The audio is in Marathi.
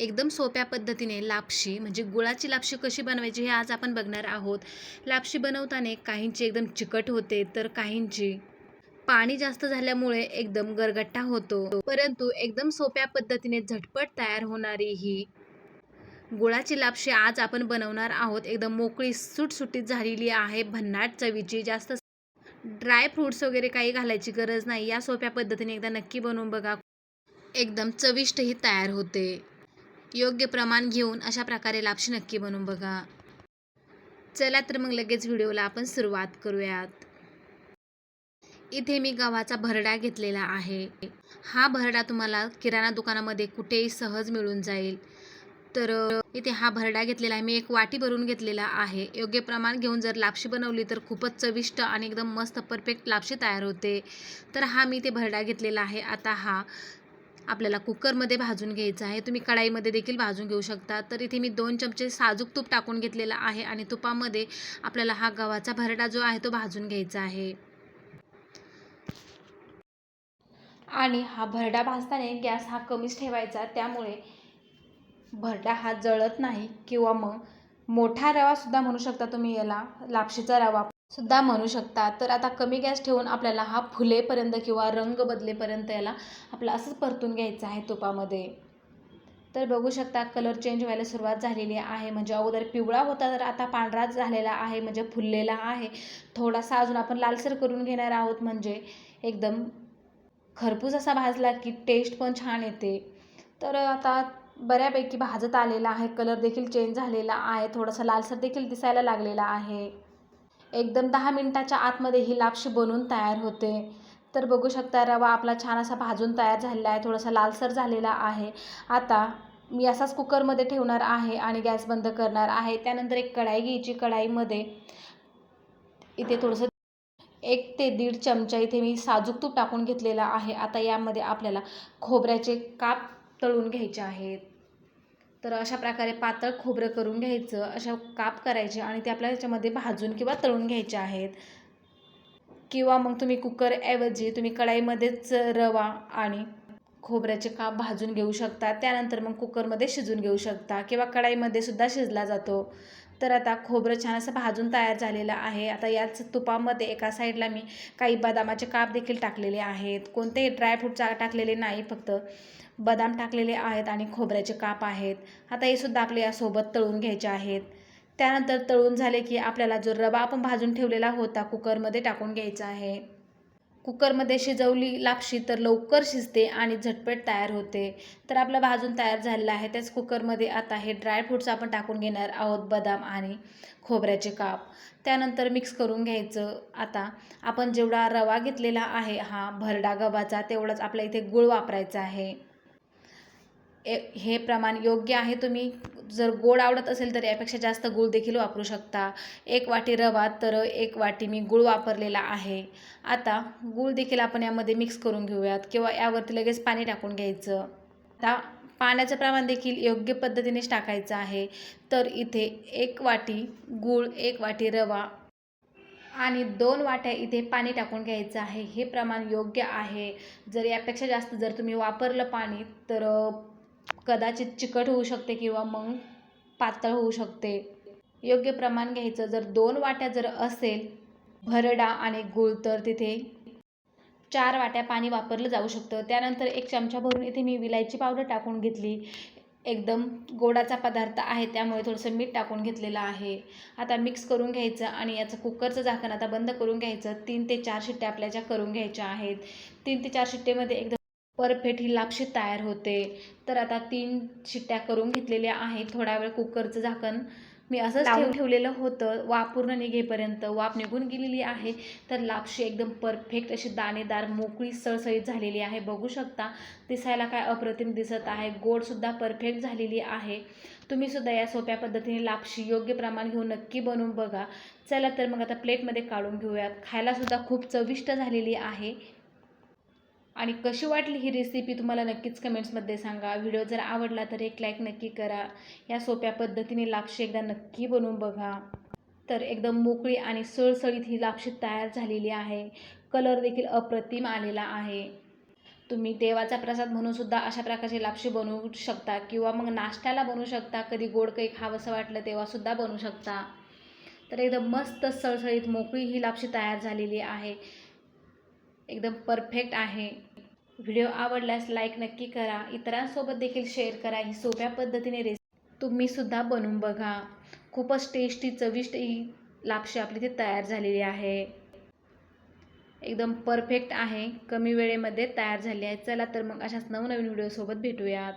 एकदम सोप्या पद्धतीने लापशी म्हणजे गुळाची लापशी कशी बनवायची हे आज आपण बघणार आहोत. लापशी बनवताना काहींची एकदम चिकट होते तर काहींची पाणी जास्त झाल्यामुळे एकदम गरगट्टा होतो. परंतु एकदम सोप्या पद्धतीने झटपट तयार होणारी ही गुळाची लापशी आज आपण बनवणार आहोत. एकदम मोकळी सुटसुटीत झालेली आहे भन्नाट चवीची जास्त ड्राय फ्रूट्स वगैरे काही घालायची गरज नाही. या सोप्या पद्धतीने एकदा नक्की बनवून बघा. एकदम चविष्टही तयार होते. योग्य प्रमाण घेऊन अशा प्रकारे लापशी नक्की बनवून बघा. चला तर मग लगेच व्हिडिओला आपण सुरुवात करूयात. इथे मी गव्हाचा भरडा घेतलेला आहे. हा भरडा तुम्हाला किराणा दुकानामध्ये कुठेही सहज मिळून जाईल. तर इथे हा भरडा घेतलेला आहे. मी एक वाटी भरून घेतलेला आहे. योग्य प्रमाण घेऊन जर लापशी बनवली तर खूपच चविष्ट आणि एकदम मस्त परफेक्ट लापशी तयार होते. तर हा मी ते भरडा घेतलेला आहे. आता हा आपल्याला कुकरमध्ये भाजून घ्यायचं आहे. तुम्ही कढाईमध्ये देखील भाजून घेऊ शकता. तर इथे मी दोन चमचे साजूक तूप टाकून घेतलेला आहे आणि तुपामध्ये आपल्याला हा गव्हाचा भरडा जो आहे तो भाजून घ्यायचा आहे. आणि हा भरडा भाजताना गॅस हा कमीच ठेवायचा. त्यामुळे भरडा हा जळत नाही किंवा मग मोठा रवासुद्धा म्हणू शकता तुम्ही याला लापशीचा रवा सुद्धा म्हणू शकता. तर आता कमी गॅस ठेवून आपल्याला हा फुलेपर्यंत किंवा रंग बदलेपर्यंत याला आपला असंच परतून घ्यायचं आहे तुपामध्ये. तर बघू शकता कलर चेंज व्हायला सुरुवात झालेली आहे. म्हणजे अगोदर पिवळा होता तर आता पांढरा झालेला आहे. म्हणजे फुललेला आहे. थोडासा अजून आपण लालसर करून घेणार आहोत. म्हणजे एकदम खरपूस असा भाजला की टेस्ट पण छान येते. तर आता बऱ्यापैकी भाजत आलेला आहे. कलर देखील चेंज झालेला आहे. थोडासा लालसर देखील दिसायला लागलेला आहे. एकदम दहा मिनटाच्या आतमध्ये ही लापशी बनवून तयार होते. तर बघू शकता रवा आपला छान असा भाजून तयार झालेला आहे थोडासा लालसर झालेला आहे. आता मी असाच कुकरमध्ये ठेवणार आहे आणि गॅस बंद करणार आहे. त्यानंतर एक कढाई घ्यायची. कढाईमध्ये इथे थोडंसं एक ते दीड चमचा इथे मी साजूक तूप टाकून घेतलेला आहे. आता यामध्ये आपल्याला खोबऱ्याचे काप तळून घ्यायचे आहेत. तर अशा प्रकारे पातळ खोबरं करून घ्यायचं अशा काप करायचे आणि ते आपल्याला याच्यामध्ये भाजून किंवा तळून घ्यायचे आहेत. किंवा मग तुम्ही कुकरऐवजी तुम्ही कढाईमध्येच रवा आणि खोबऱ्याचे काप भाजून घेऊ शकता. त्यानंतर मग कुकरमध्ये शिजून घेऊ शकता किंवा कढाईमध्ये सुद्धा शिजला जातो. तर आता खोबरं छान असं भाजून तयार झालेलं आहे. आता याच तुपामध्ये एका साईडला मी काही बदामाचे काप देखील टाकलेले आहेत. कोणतेही ड्रायफ्रूटचा टाकलेले नाही फक्त बदाम टाकलेले आहेत आणि खोबऱ्याचे काप आहेत. आता हे सुद्धा आपल्या यासोबत तळून घ्यायचे आहेत. त्यानंतर तळून झाले की आपल्याला जो रवा आपण भाजून ठेवलेला होता कुकरमध्ये टाकून घ्यायचा आहे. कुकरमध्ये शिजवली लापशी तर लवकर शिजते आणि झटपट तयार होते. तर आपलं भाजून तयार झालेलं आहे. त्याच कुकरमध्ये आता हे ड्रायफ्रूट्स आपण टाकून घेणार आहोत बदाम आणि खोबऱ्याचे काप. त्यानंतर मिक्स करून घ्यायचं. आता आपण जेवढा रवा घेतलेला आहे हा भरडा गव्हाचा तेवढाच आपल्या इथे गुळ वापरायचा आहे. ए हे प्रमाण योग्य आहे तुम्ही? जर गोड आवडत असेल तर यापेक्षा जास्त गूळ देखील वापरू शकता. एक वाटी रवा तर एक वाटी मी गूळ वापरलेला आहे. आता गूळ देखील आपण यामध्ये मिक्स करून घेऊयात किंवा यावरती लगेच पाणी टाकून घ्यायचं. आता पाण्याचं प्रमाण देखील योग्य पद्धतीनेच टाकायचं आहे. तर इथे एक वाटी गूळ एक वाटी रवा आणि दोन वाट्या इथे पाणी टाकून घ्यायचं आहे. हे प्रमाण योग्य आहे. जर यापेक्षा जास्त जर तुम्ही वापरलं पाणी तर कदाचित चिकट होऊ शकते किंवा मग पातळ होऊ शकते. योग्य प्रमाण घ्यायचं. जर दोन वाट्या जर असेल भरडा आणि गूळ तर तिथे चार वाट्या पाणी वापरलं जाऊ शकतं. त्यानंतर एक चमचा भरून इथे मी विलायची पावडर टाकून घेतली. एकदम गोडाचा पदार्थ आहे त्यामुळे थोडंसं मीठ टाकून घेतलेलं आहे. आता मिक्स करून घ्यायचं आणि याचं कुकरचं झाकण आता बंद करून घ्यायचं. तीन ते चार शिट्ट्या आपल्याच्या करून घ्यायच्या आहेत. तीन ते चार शिट्टेमध्ये एकदम परफेक्ट ही लापशी तयार होते. तर आता तीन शिट्ट्या करून घेतलेल्या आहेत. थोडा वेळ कुकरचं झाकण मी असंच ठेवून ठेवलेलं होतं. वाफ पूर्ण निघेपर्यंत वाफ निघून गेलेली आहे. तर लापशी एकदम परफेक्ट अशी दाणेदार मोकळी सळसळीत झालेली आहे. बघू शकता दिसायला काय अप्रतिम दिसत आहे. गोडसुद्धा परफेक्ट झालेली आहे. तुम्हीसुद्धा या सोप्या पद्धतीने लापशी योग्य प्रमाण घेऊन नक्की बनवून बघा. चला तर मग आता प्लेटमध्ये काढून घेऊयात. खायलासुद्धा खूप चविष्ट झालेली आहे. आणि कशी वाटली ही रेसिपी तुम्हाला नक्कीच कमेंट्समध्ये सांगा. व्हिडिओ जर आवडला तर एक लाईक नक्की करा. या सोप्या पद्धतीने लापशी एकदा नक्की बनवून बघा. तर एकदम मोकळी आणि सळसळीत ही लापशी तयार झालेली आहे. कलर देखील अप्रतिम आलेला आहे. तुम्ही देवाचा प्रसाद म्हणून सुद्धा अशा प्रकारची लापशी बनवू शकता किंवा मग नाश्त्याला बनवू शकता. कधी गोड काही खावंसं वाटलं तेव्हासुद्धा बनवू शकता. तर एकदम मस्त सळसळीत मोकळी ही लापशी तयार झालेली आहे. एकदम परफेक्ट आहे. व्हिडिओ आवडल्यास लाईक नक्की करा. इतरांसोबत देखील शेअर करा. ही सोप्या पद्धतीने रेसिपी तुम्हीसुद्धा बनवून बघा. खूपच टेस्टी चविष्ट ही लापशी आपली ती तयार झालेली आहे. एकदम परफेक्ट आहे. कमी वेळेमध्ये तयार झाली आहे. चला तर मग अशाच नवनवीन व्हिडिओसोबत भेटूयात.